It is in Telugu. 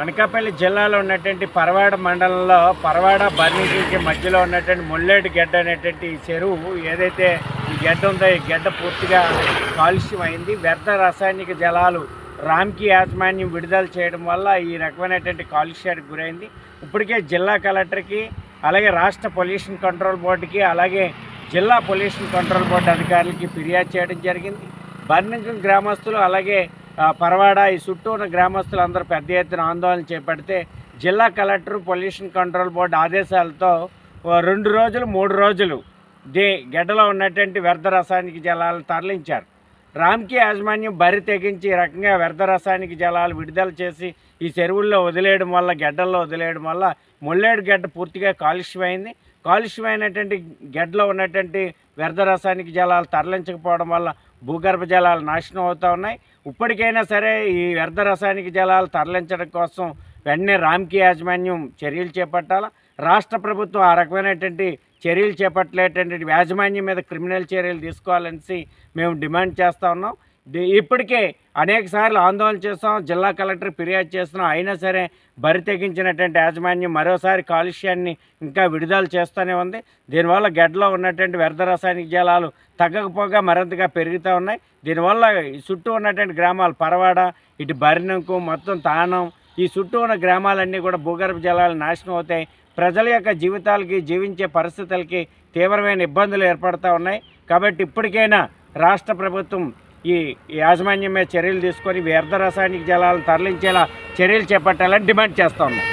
అనకాపల్లి జిల్లాలో ఉన్నటువంటి పరవాడ మండలంలో పరవాడ బర్నీకి మధ్యలో ఉన్నటువంటి ముల్లేటి గడ్డ అనేటువంటి చెరువు ఏదైతే ఈ గడ్డ ఉందో ఈ గడ్డ పూర్తిగా కాలుష్యం అయింది. వ్యర్థ రసాయనిక జలాలు రామ్కి యాజమాన్యం విడుదల చేయడం వల్ల ఈ రకమైనటువంటి కాలుష్యానికి గురైంది. ఇప్పటికే జిల్లా కలెక్టర్కి అలాగే రాష్ట్ర పొల్యూషన్ కంట్రోల్ బోర్డుకి అలాగే జిల్లా పొల్యూషన్ కంట్రోల్ బోర్డు అధికారులకి ఫిర్యాదు చేయడం జరిగింది. బర్నింగం గ్రామస్తులు అలాగే పరవాడ ఈ చుట్టూ ఉన్న గ్రామస్తులందరూ పెద్ద ఎత్తున ఆందోళన చేపడితే జిల్లా కలెక్టర్ పొల్యూషన్ కంట్రోల్ బోర్డు ఆదేశాలతో ఓ రెండు రోజులు మూడు రోజులు దే గడ్డలో ఉన్నటువంటి వ్యర్థ రసాయనిక జలాలు తరలించారు. రామ్కి యాజమాన్యం బరి తెగించి ఈ రకంగా వ్యర్థ రసాయనిక జలాలు విడుదల చేసి ఈ చెరువుల్లో వదిలేయడం వల్ల గడ్డల్లో వదిలేయడం వల్ల ముల్లేడు గడ్డ పూర్తిగా కాలుష్యమైంది. కాలుష్యమైనటువంటి గడ్డలో ఉన్నటువంటి వ్యర్థ రసాయనిక జలాలు తరలించకపోవడం వల్ల భూగర్భ జలాలు నాశనం అవుతూ ఉన్నాయి. ఇప్పటికైనా సరే ఈ వ్యర్థ రసాయనిక జలాలు తరలించడం కోసం వెంటనే రామ్కి యాజమాన్యం చర్యలు చేపట్టాలా? రాష్ట్ర ప్రభుత్వం ఆ రకమైనటువంటి చర్యలు చేపట్టలేటువంటి యాజమాన్యం మీద క్రిమినల్ చర్యలు తీసుకోవాలనేసి మేము డిమాండ్ చేస్తూ ఉన్నాం. ఇప్పటికే అనేక సార్లు ఆందోళన చేస్తాం జిల్లా కలెక్టర్ ఫిర్యాదు చేస్తున్నాం. అయినా సరే బరి తెగించినటువంటి యాజమాన్యం మరోసారి కాలుష్యాన్ని ఇంకా విడుదల చేస్తూనే ఉంది. దీనివల్ల గడ్డలో ఉన్నటువంటి వ్యర్థ రసాయనిక జలాలు తగ్గకపోగా మరింతగా పెరుగుతూ ఉన్నాయి. దీనివల్ల చుట్టూ ఉన్నటువంటి గ్రామాలు పరవాడ ఇటు బరినంకు మొత్తం తానం ఈ చుట్టూ ఉన్న గ్రామాలన్నీ కూడా భూగర్భ జలాలు నాశనం అవుతాయి. ప్రజల యొక్క జీవితాలకి జీవించే పరిస్థితులకి తీవ్రమైన ఇబ్బందులు ఏర్పడుతూ ఉన్నాయి. కాబట్టి ఇప్పటికైనా రాష్ట్ర ప్రభుత్వం ఈ యాజమాన్యం మీద చర్యలు తీసుకొని వ్యర్థ రసాయనిక జలాలను తరలించేలా చర్యలు చేపట్టాలని డిమాండ్ చేస్తా ఉన్నాం.